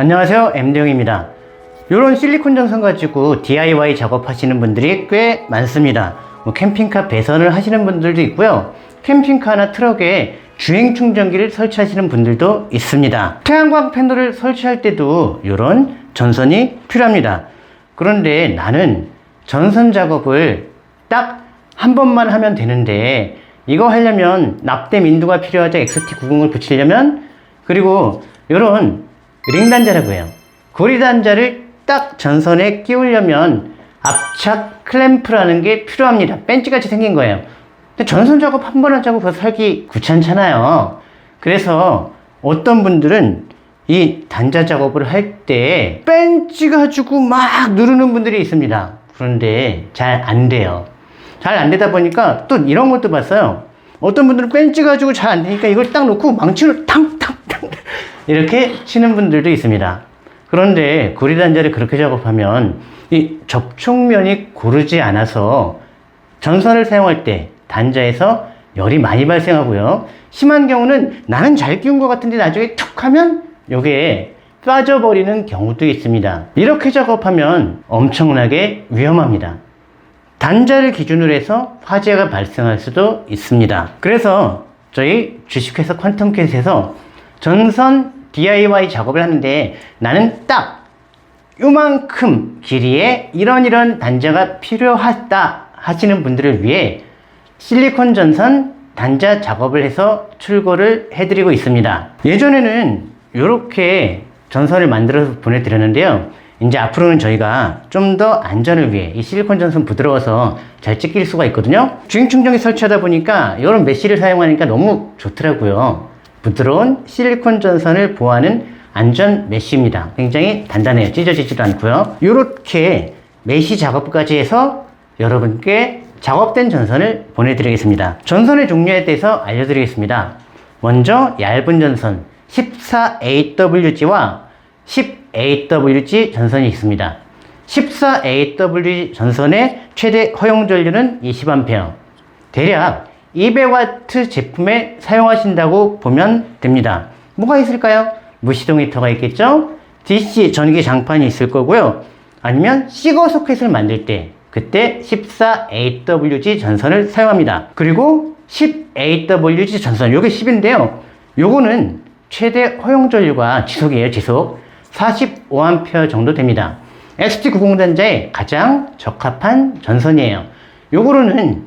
안녕하세요. MD용입니다. 이런 실리콘 전선 가지고 DIY 작업하시는 분들이 꽤 많습니다. 뭐 캠핑카 배선을 하시는 분들도 있고요. 캠핑카나 트럭에 주행 충전기를 설치하시는 분들도 있습니다. 태양광 패널을 설치할 때도 이런 전선이 필요합니다. 그런데 나는 전선 작업을 딱 한 번만 하면 되는데 이거 하려면 납땜 인두가 필요하죠 XT90을 붙이려면 그리고 이런 링 단자라고 해요. 고리 단자를 딱 전선에 끼우려면 압착 클램프라는 게 필요합니다. 벤치같이 생긴 거예요. 근데 전선 작업 한 번 하자고 그거 살기 귀찮잖아요. 그래서 어떤 분들은 이 단자 작업을 할 때 벤치 가지고 막 누르는 분들이 있습니다. 그런데 잘 안 돼요. 잘 안 되다 보니까 또 이런 것도 봤어요. 어떤 분들은 벤치 가지고 잘 안 되니까 이걸 딱 놓고 망치로 탕탕탕 이렇게 치는 분들도 있습니다. 그런데 고리 단자를 그렇게 작업하면 이 접촉면이 고르지 않아서 전선을 사용할 때 단자에서 열이 많이 발생하고요. 심한 경우는 나는 잘 끼운 것 같은데 나중에 툭 하면 요게 빠져버리는 경우도 있습니다. 이렇게 작업하면 엄청나게 위험합니다. 단자를 기준으로 해서 화재가 발생할 수도 있습니다. 그래서 저희 주식회사 퀀텀캣에서 전선 DIY 작업을 하는데 나는 딱 요만큼 길이의 이런 이런 단자가 필요하다 하시는 분들을 위해 실리콘 전선 단자 작업을 해서 출고를 해드리고 있습니다. 예전에는 이렇게 전선을 만들어서 보내드렸는데요. 이제 앞으로는 저희가 좀 더 안전을 위해 이 실리콘 전선 부드러워서 잘 찍힐 수가 있거든요. 주행 충전기 설치하다 보니까 이런 메쉬를 사용하니까 너무 좋더라고요. 부드러운 실리콘 전선을 보호하는 안전 메쉬입니다. 굉장히 단단해요. 찢어지지도 않고요. 이렇게 메쉬 작업까지 해서 여러분께 작업된 전선을 보내드리겠습니다. 전선의 종류에 대해서 알려드리겠습니다. 먼저 얇은 전선 14AWG와 10AWG 전선이 있습니다. 14AWG 전선의 최대 허용 전류는 20A. 대략 200W 제품에 사용하신다고 보면 됩니다. 뭐가 있을까요? 무시동 히터가 있겠죠? DC 전기 장판이 있을 거고요. 아니면 시거 소켓을 만들 때 그때 14AWG 전선을 사용합니다. 그리고 10AWG 전선, 요게 10인데요. 요거는 최대 허용 전류가 지속이에요, 지속. 45A 정도 됩니다. ST90 단자에 가장 적합한 전선이에요. 요거로는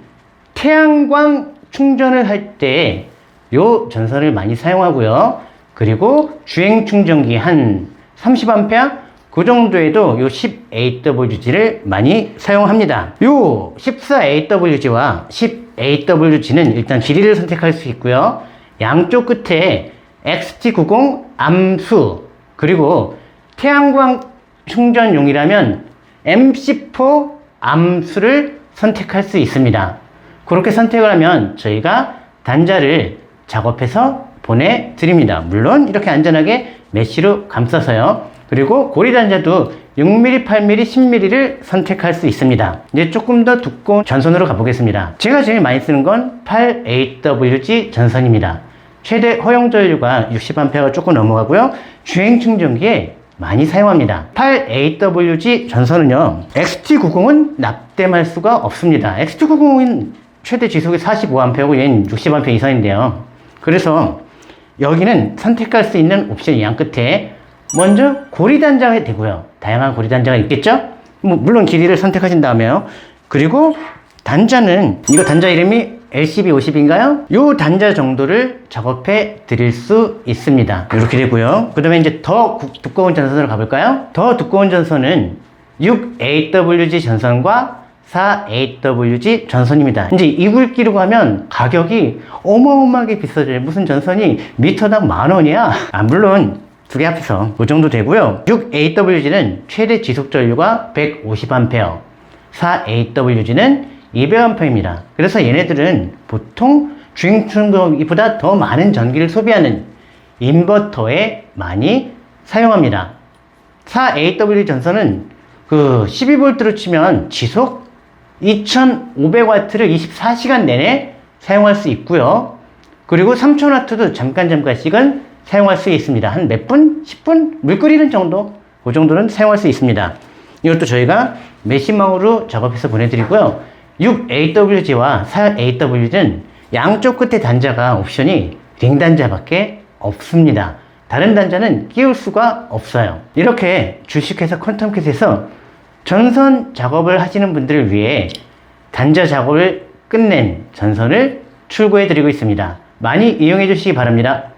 태양광 충전을 할 때 요 전선을 많이 사용하고요. 그리고 주행 충전기 한 30A 그 정도에도 요 10AWG를 많이 사용합니다. 요 14AWG와 10AWG는 일단 길이를 선택할 수 있고요. 양쪽 끝에 XT90 암수 그리고 태양광 충전용이라면 MC4 암수를 선택할 수 있습니다. 그렇게 선택을 하면 저희가 단자를 작업해서 보내드립니다. 물론 이렇게 안전하게 메쉬로 감싸서요. 그리고 고리 단자도 6mm, 8mm, 10mm를 선택할 수 있습니다. 이제 조금 더 두꺼운 전선으로 가보겠습니다. 제가 제일 많이 쓰는 건 8AWG 전선입니다. 최대 허용 전류가 60A가 조금 넘어가고요. 주행 충전기에 많이 사용합니다. 8AWG 전선은요, XT90은 납땜할 수가 없습니다. XT90은 최대 지속이 45A고 얘는 60A 이상인데요. 그래서 여기는 선택할 수 있는 옵션 양 끝에 먼저 고리 단자가 되고요. 다양한 고리 단자가 있겠죠? 뭐 물론 길이를 선택하신 다음에요. 그리고 단자는 이거 단자 이름이 LCB 50인가요? 요 단자 정도를 작업해 드릴 수 있습니다. 이렇게 되고요. 그 다음에 이제 더 구- 두꺼운 전선으로 가볼까요? 더 두꺼운 전선은 6AWG 전선과 4AWG 전선입니다. 이제 이 굵기로 가면 가격이 어마어마하게 비싸져요. 무슨 전선이 미터당 만 원이야? 아, 물론 두 개 합해서 그 정도 되고요. 6AWG는 최대 지속 전류가 150A, 4AWG는 200A입니다. 그래서 얘네들은 보통 주행 충전기보다 더 많은 전기를 소비하는 인버터에 많이 사용합니다. 4AW 전선은 그 12V로 치면 지속 2500W를 24시간 내내 사용할 수 있고요. 그리고 3000W도 잠깐 잠깐씩은 사용할 수 있습니다. 한 몇 분? 10분? 물 끓이는 정도? 그 정도는 사용할 수 있습니다. 이것도 저희가 메시망으로 작업해서 보내드리고요. 6AWG와 4AW는 양쪽 끝에 단자가 옵션이 링 단자밖에 없습니다. 다른 단자는 끼울 수가 없어요. 이렇게 주식회사 퀀텀kit에서 전선 작업을 하시는 분들을 위해 단자 작업을 끝낸 전선을 출고해 드리고 있습니다. 많이 이용해 주시기 바랍니다.